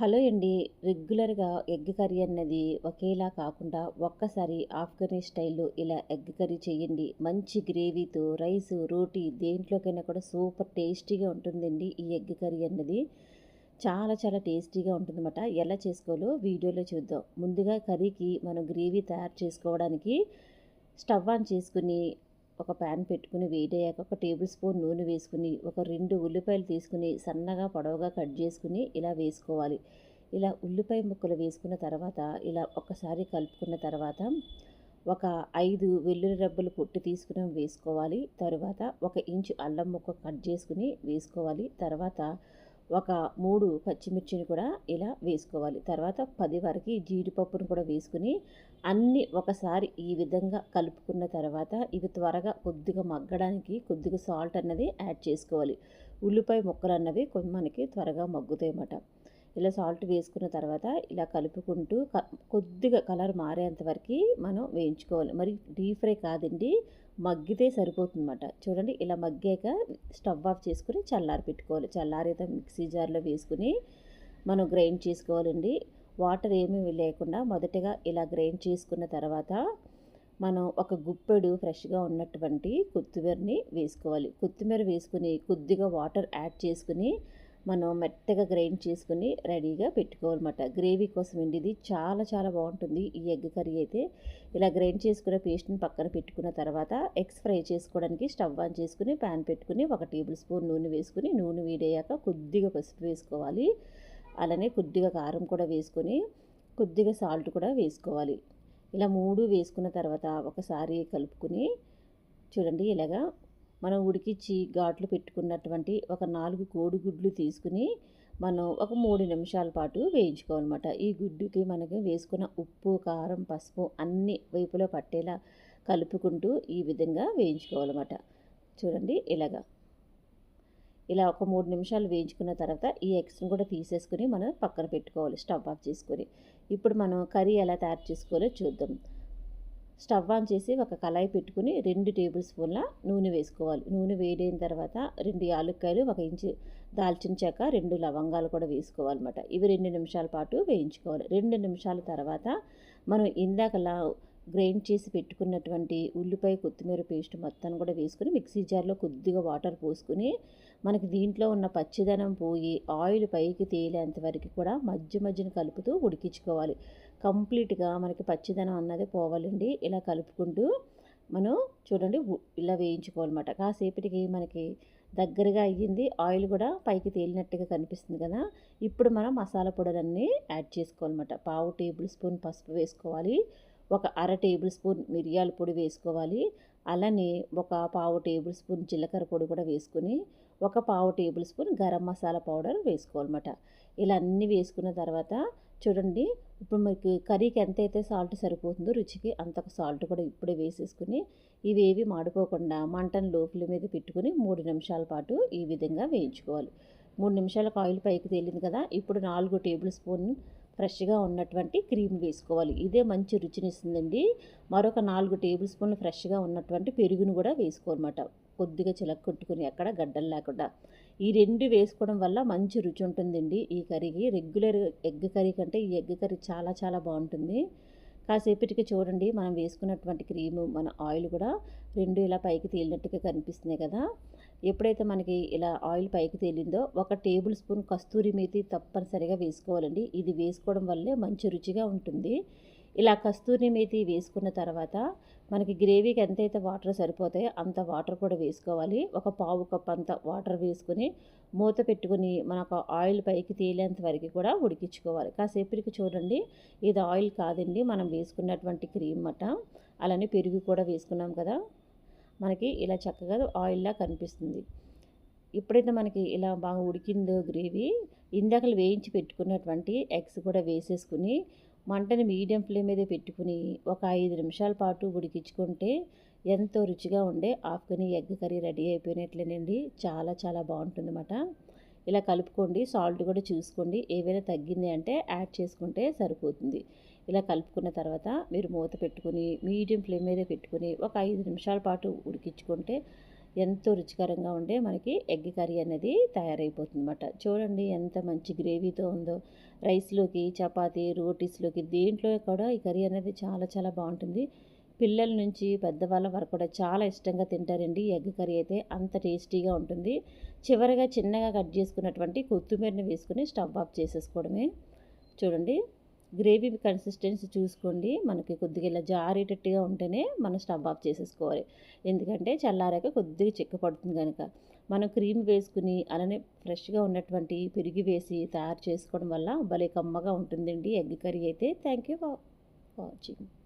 Hello అండి. రెగ్యులర్గా egg curry అన్నది ఒకేలా కాకుండా ఒక్కసారి ఆఫ్ఘనీ స్టైల్లో ఇలా ఎగ్ కర్రీ చేయండి. మంచి గ్రేవీతో రైస్ రోటీ దేంట్లోకైనా కూడా సూపర్ టేస్టీగా ఉంటుందండి ఈ ఎగ్ కర్రీ అన్నది. చాలా చాలా టేస్టీగా ఉంటుందన్నమాట. ఎలా చేసుకోవాలో వీడియోలో చూద్దాం. ముందుగా కర్రీకి మనం గ్రేవీ తయారు చేసుకోవడానికి స్టవ్ ఆన్ చేసుకుని ఒక ప్యాన్ పెట్టుకుని వేడయ్యాక ఒక టేబుల్ స్పూన్ నూనె వేసుకుని ఒక రెండు ఉల్లిపాయలు తీసుకుని సన్నగా పొడవుగా కట్ చేసుకుని ఇలా వేసుకోవాలి. ఇలా ఉల్లిపాయ ముక్కలు వేసుకున్న తర్వాత ఇలా ఒక్కసారి కలుపుకున్న తర్వాత ఒక ఐదు వెల్లుల్లి రబ్బలు పొట్టు తీసుకుని వేసుకోవాలి. తర్వాత ఒక ఇంచు అల్లం ముక్క కట్ చేసుకుని వేసుకోవాలి. తర్వాత ఒక మూడు పచ్చిమిర్చిని కూడా ఇలా వేసుకోవాలి. తర్వాత పది వరకు జీడిపప్పును కూడా వేసుకుని అన్నీ ఒకసారి ఈ విధంగా కలుపుకున్న తర్వాత ఇవి త్వరగా కొద్దిగా మగ్గడానికి కొద్దిగా సాల్ట్ అన్నది యాడ్ చేసుకోవాలి. ఉల్లిపాయ ముక్కలు అన్నవి మనకి త్వరగా మగ్గుతాయి అన్నమాట ఇలా సాల్ట్ వేసుకున్న తర్వాత ఇలా కలుపుకుంటూ కొద్దిగా కలర్ మారేంత వరకు మనం వేయించుకోవాలి. మరి డీప్ ఫ్రై కాదండి మగ్గితే సరిపోతుందన్నమాట. చూడండి ఇలా మగ్గాక స్టవ్ ఆఫ్ చేసుకుని చల్లారి పెట్టుకోవాలి. చల్లారైతే మిక్సీ జార్లో వేసుకుని మనం గ్రైండ్ చేసుకోవాలండి. వాటర్ ఏమీ లేకుండా మొదటగా ఇలా గ్రైండ్ చేసుకున్న తర్వాత మనం ఒక గుప్పెడు ఫ్రెష్గా ఉన్నటువంటి కొత్తిమీరని వేసుకోవాలి. కొత్తిమీర వేసుకుని కొద్దిగా వాటర్ యాడ్ చేసుకుని మనం మెత్తగా గ్రైండ్ చేసుకుని రెడీగా పెట్టుకోవాలన్నమాట. గ్రేవీ కోసం అండి ఇది చాలా చాలా బాగుంటుంది. ఈ ఎగ్ కర్రీ అయితే ఇలా గ్రైండ్ చేసుకున్న పేస్ట్ని పక్కన పెట్టుకున్న తర్వాత ఎగ్స్ ఫ్రై చేసుకోవడానికి స్టవ్ ఆన్ చేసుకుని ప్యాన్ పెట్టుకుని ఒక టేబుల్ స్పూన్ నూనె వేసుకుని నూనె వేడయ్యాక కొద్దిగా పసుపు వేసుకోవాలి. అలానే కొద్దిగా కారం కూడా వేసుకొని కొద్దిగా సాల్ట్ కూడా వేసుకోవాలి. ఇలా మూడు వేసుకున్న తర్వాత ఒకసారి కలుపుకుని చూడండి ఇలాగా మనం ఉడికిచ్చి ఘాట్లు పెట్టుకున్నటువంటి ఒక నాలుగు కోడిగుడ్లు తీసుకుని మనం ఒక మూడు నిమిషాల పాటు వేయించుకోవాలన్నమాట. ఈ గుడ్డుకి మనకి వేసుకున్న ఉప్పు కారం పసుపు అన్ని వైపులో పట్టేలా కలుపుకుంటూ ఈ విధంగా వేయించుకోవాలన్నమాట. చూడండి ఇలాగా. ఇలా ఒక మూడు నిమిషాలు వేయించుకున్న తర్వాత ఈ ఎగ్స్ని కూడా తీసేసుకుని మనం పక్కన పెట్టుకోవాలి స్టవ్ ఆఫ్ చేసుకొని. ఇప్పుడు మనం కర్రీ ఎలా తయారు చేసుకోవాలో చూద్దాం. స్టవ్ ఆన్ చేసి ఒక కళాయి పెట్టుకుని రెండు టేబుల్ స్పూన్ల నూనె వేసుకోవాలి. నూనె వేడైన తర్వాత రెండు యాలక్కాయలు ఒక ఇంచు దాల్చిన చెక్క రెండు లవంగాలు కూడా వేసుకోవాలన్నమాట. ఇవి రెండు నిమిషాల పాటు వేయించుకోవాలి. రెండు నిమిషాల తర్వాత మనం ఇందాకలా గ్రైండ్ చేసి పెట్టుకున్నటువంటి ఉల్లిపాయ కొత్తిమీర పేస్ట్ మొత్తాన్ని కూడా వేసుకుని మిక్సీ జార్లో కొద్దిగా వాటర్ పోసుకుని మనకి దీంట్లో ఉన్న పచ్చిదనం పోయి ఆయిల్ పైకి తేలేంత వరకు కూడా మధ్య మధ్యన కలుపుతూ ఉడికించుకోవాలి. కంప్లీట్గా మనకి పచ్చిదనం అన్నది పోవాలండి. ఇలా కలుపుకుంటూ మనం చూడండి ఇలా వేయించుకోవాలన్నమాట. కాసేపటికి మనకి దగ్గరగా అయ్యింది. ఆయిల్ కూడా పైకి తేలినట్టుగా కనిపిస్తుంది కదా. ఇప్పుడు మనం మసాలా పొడులన్నీ యాడ్ చేసుకోవాలన్నమాట. పావు టేబుల్ స్పూన్ పసుపు వేసుకోవాలి. ఒక అర టేబుల్ స్పూన్ మిరియాల పొడి వేసుకోవాలి. అలానే ఒక పావు టేబుల్ స్పూన్ జీలకర్ర పొడి కూడా వేసుకుని ఒక పావు tablespoon garam masala powder వేసుకోవాలన్నమాట. ఇలా అన్నీ వేసుకున్న తర్వాత చూడండి. ఇప్పుడు మీకు కర్రీకి ఎంతైతే సాల్ట్ సరిపోతుందో రుచికి అంత సాల్ట్ కూడా ఇప్పుడే వేసేసుకుని ఇవేవి మాడిపోకుండా మంటను లోపల మీద పెట్టుకుని మూడు నిమిషాల పాటు ఈ విధంగా వేయించుకోవాలి. మూడు నిమిషాలకు ఆయిల్ పైకి తేలింది కదా ఇప్పుడు నాలుగు టేబుల్ స్పూన్ ఫ్రెష్గా ఉన్నటువంటి క్రీమ్ వేసుకోవాలి. ఇదే మంచి రుచినిస్తుందండి. మరొక నాలుగు టేబుల్ స్పూన్లు ఫ్రెష్గా ఉన్నటువంటి పెరుగును కూడా వేసుకోనమాట కొద్దిగా చిలక కొట్టుకుని అక్కడ గడ్డలు లేకుండా. ఈ రెండు వేసుకోవడం వల్ల మంచి రుచి ఉంటుందండి. ఈ కర్రీకి రెగ్యులర్ ఎగ్ కర్రీ కంటే ఈ ఎగ్ కర్రీ చాలా చాలా బాగుంటుంది. కాసేపటికి చూడండి మనం వేసుకున్నటువంటి క్రీము మన ఆయిల్ కూడా రెండు ఇలా పైకి తేలినట్టుగా కనిపిస్తున్నాయి కదా. ఎప్పుడైతే మనకి ఇలా ఆయిల్ పైకి తేలిందో ఒక టేబుల్ స్పూన్ కస్తూరి మేతి తప్పనిసరిగా వేసుకోవాలండి. ఇది వేసుకోవడం వల్లే మంచి రుచిగా ఉంటుంది. ఇలా కస్తూరి మేతి వేసుకున్న తర్వాత మనకి గ్రేవీకి ఎంతైతే వాటర్ సరిపోతాయో అంత వాటర్ కూడా వేసుకోవాలి. ఒక పావు కప్ అంత వాటర్ వేసుకుని మూత పెట్టుకుని మనకు ఆయిల్ పైకి తేలేంత వరకు కూడా ఉడికించుకోవాలి. కాసేపటికి చూడండి. ఇది ఆయిల్ కాదండి. మనం వేసుకున్నటువంటి క్రీమ్ మట అలానే పెరుగు కూడా వేసుకున్నాం కదా. మనకి ఇలా చక్కగా ఆయిల్లా కనిపిస్తుంది. ఇప్పుడైతే మనకి ఇలా బాగా ఉడికిందో గ్రేవీ ఇందాకలు వేయించి పెట్టుకున్నటువంటి ఎగ్స్ కూడా వేసేసుకుని మంటని మీడియం ఫ్లేమ్ మీద పెట్టుకుని ఒక ఐదు నిమిషాల పాటు ఉడికించుకుంటే ఎంతో రుచిగా ఉండే ఆఫ్ఘనీ ఎగ్ కర్రీ రెడీ అయిపోయినట్లేనండి. చాలా చాలా బాగుంటుందన్నమాట. ఇలా కలుపుకోండి. సాల్ట్ కూడా చూసుకోండి. ఏవైనా తగ్గింది అంటే యాడ్ చేసుకుంటే సరిపోతుంది. ఇలా కలుపుకున్న తర్వాత మీరు మూత పెట్టుకుని మీడియం ఫ్లేమ్ మీద పెట్టుకుని ఒక ఐదు నిమిషాల పాటు ఉడికించుకుంటే ఎంతో రుచికరంగా ఉండే మనకి ఎగ్ కర్రీ అనేది తయారైపోతుందన్నమాట. చూడండి ఎంత మంచి గ్రేవీతో ఉందో. రైస్లోకి చపాతీ రోటీస్లోకి దేంట్లో కూడా ఈ కర్రీ అనేది చాలా చాలా బాగుంటుంది. పిల్లల నుంచి పెద్దవాళ్ళ వరకు కూడా చాలా ఇష్టంగా తింటారండి ఎగ్ కర్రీ అయితే. అంత టేస్టీగా ఉంటుంది. చివరిగా చిన్నగా కట్ చేసుకున్నటువంటి కొత్తిమీరని వేసుకుని స్టవ్ ఆఫ్ చేసేసుకోవడమే. చూడండి. గ్రేవీ కన్సిస్టెన్సీ చూసుకోండి. మనకి కొద్దిగా ఇలా జారేటట్టుగా ఉంటేనే మనం స్టవ్ ఆఫ్ చేసేసుకోవాలి. ఎందుకంటే చల్లారాక కొద్దిగా చెక్క పడుతుంది కనుక మనం క్రీమ్ వేసుకుని అలానే ఫ్రెష్గా ఉన్నటువంటి పెరిగి వేసి తయారు చేసుకోవడం వల్ల భలే కమ్మగా ఉంటుందండి. ఎగ్ కర్రీ అయితే. Thank you for watching.